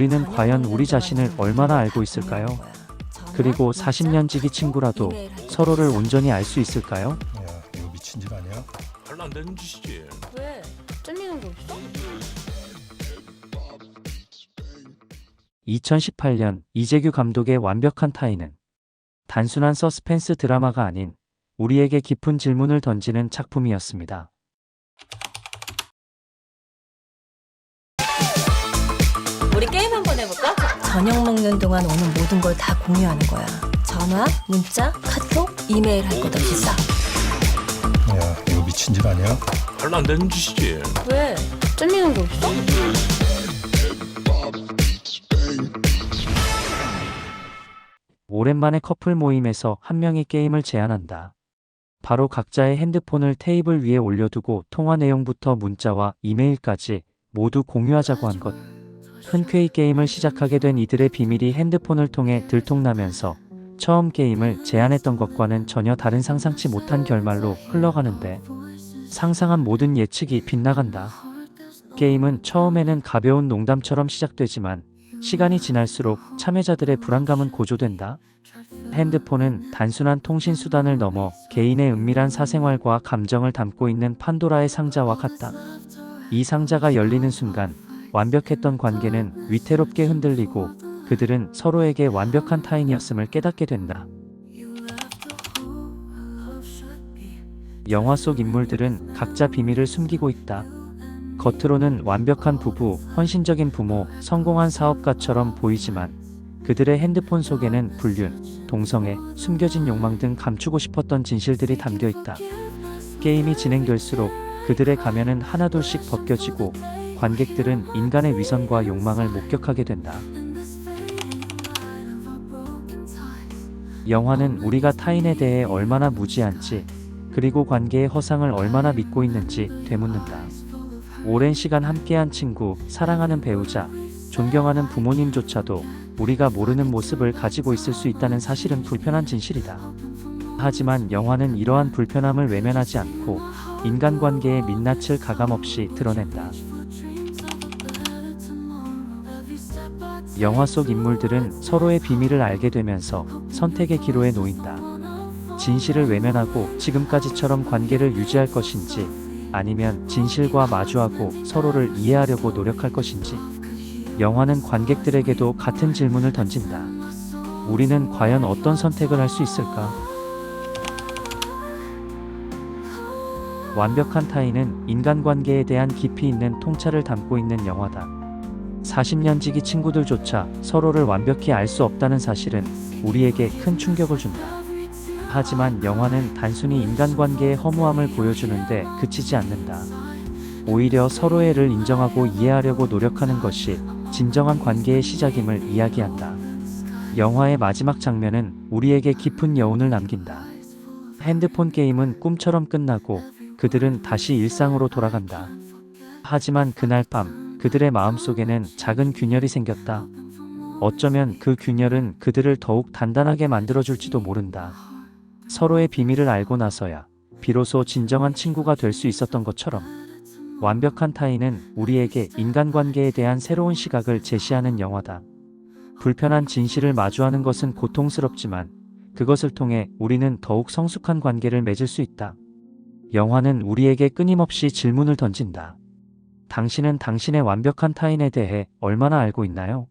우리는 과연 우리 자신을 얼마나 알고 있을까요? 그리고 40년 지기 친구라도 서로를 온전히 알 수 있을까요? 야 이거 미친 짓 아니야? 말도 안 되는 짓이지. 왜? 찔리는 거 없어? 2018년 이재규 감독의 완벽한 타인은 단순한 서스펜스 드라마가 아닌 우리에게 깊은 질문을 던지는 작품이었습니다. 해볼까? 저녁 먹는 동안 오는 모든 걸 다 공유하는 거야. 전화, 문자, 카톡, 이메일 할 것 없이 싹. 야 이거 미친 짓 아니야? 말도 안 되는 짓이지. 왜? 찔리는 거 없어? 오랜만에 커플 모임에서 한 명이 게임을 제안한다. 바로 각자의 핸드폰을 테이블 위에 올려두고 통화 내용부터 문자와 이메일까지 모두 공유하자고 한 것. 흔쾌히 게임을 시작하게 된 이들의 비밀이 핸드폰을 통해 들통나면서 처음 게임을 제안했던 것과는 전혀 다른 상상치 못한 결말로 흘러가는데 상상한 모든 예측이 빗나간다. 게임은 처음에는 가벼운 농담처럼 시작되지만 시간이 지날수록 참여자들의 불안감은 고조된다. 핸드폰은 단순한 통신 수단을 넘어 개인의 은밀한 사생활과 감정을 담고 있는 판도라의 상자와 같다. 이 상자가 열리는 순간 완벽했던 관계는 위태롭게 흔들리고 그들은 서로에게 완벽한 타인이었음을 깨닫게 된다. 영화 속 인물들은 각자 비밀을 숨기고 있다. 겉으로는 완벽한 부부, 헌신적인 부모, 성공한 사업가처럼 보이지만 그들의 핸드폰 속에는 불륜, 동성애, 숨겨진 욕망 등 감추고 싶었던 진실들이 담겨 있다. 게임이 진행될수록 그들의 가면은 하나둘씩 벗겨지고 관객들은 인간의 위선과 욕망을 목격하게 된다. 영화는 우리가 타인에 대해 얼마나 무지한지 그리고 관계의 허상을 얼마나 믿고 있는지 되묻는다. 오랜 시간 함께한 친구, 사랑하는 배우자, 존경하는 부모님조차도 우리가 모르는 모습을 가지고 있을 수 있다는 사실은 불편한 진실이다. 하지만 영화는 이러한 불편함을 외면하지 않고 인간관계의 민낯을 가감없이 드러낸다. 영화 속 인물들은 서로의 비밀을 알게 되면서 선택의 기로에 놓인다. 진실을 외면하고 지금까지처럼 관계를 유지할 것인지 아니면 진실과 마주하고 서로를 이해하려고 노력할 것인지 영화는 관객들에게도 같은 질문을 던진다. 우리는 과연 어떤 선택을 할 수 있을까? 완벽한 타인은 인간관계에 대한 깊이 있는 통찰을 담고 있는 영화다. 40년 지기 친구들조차 서로를 완벽히 알 수 없다는 사실은 우리에게 큰 충격을 준다. 하지만 영화는 단순히 인간관계의 허무함을 보여주는데 그치지 않는다. 오히려 서로의를 인정하고 이해하려고 노력하는 것이 진정한 관계의 시작임을 이야기한다. 영화의 마지막 장면은 우리에게 깊은 여운을 남긴다. 핸드폰 게임은 꿈처럼 끝나고 그들은 다시 일상으로 돌아간다. 하지만 그날 밤 그들의 마음속에는 작은 균열이 생겼다. 어쩌면 그 균열은 그들을 더욱 단단하게 만들어줄지도 모른다. 서로의 비밀을 알고 나서야 비로소 진정한 친구가 될 수 있었던 것처럼 완벽한 타인은 우리에게 인간관계에 대한 새로운 시각을 제시하는 영화다. 불편한 진실을 마주하는 것은 고통스럽지만 그것을 통해 우리는 더욱 성숙한 관계를 맺을 수 있다. 영화는 우리에게 끊임없이 질문을 던진다. 당신은 당신의 완벽한 타인에 대해 얼마나 알고 있나요?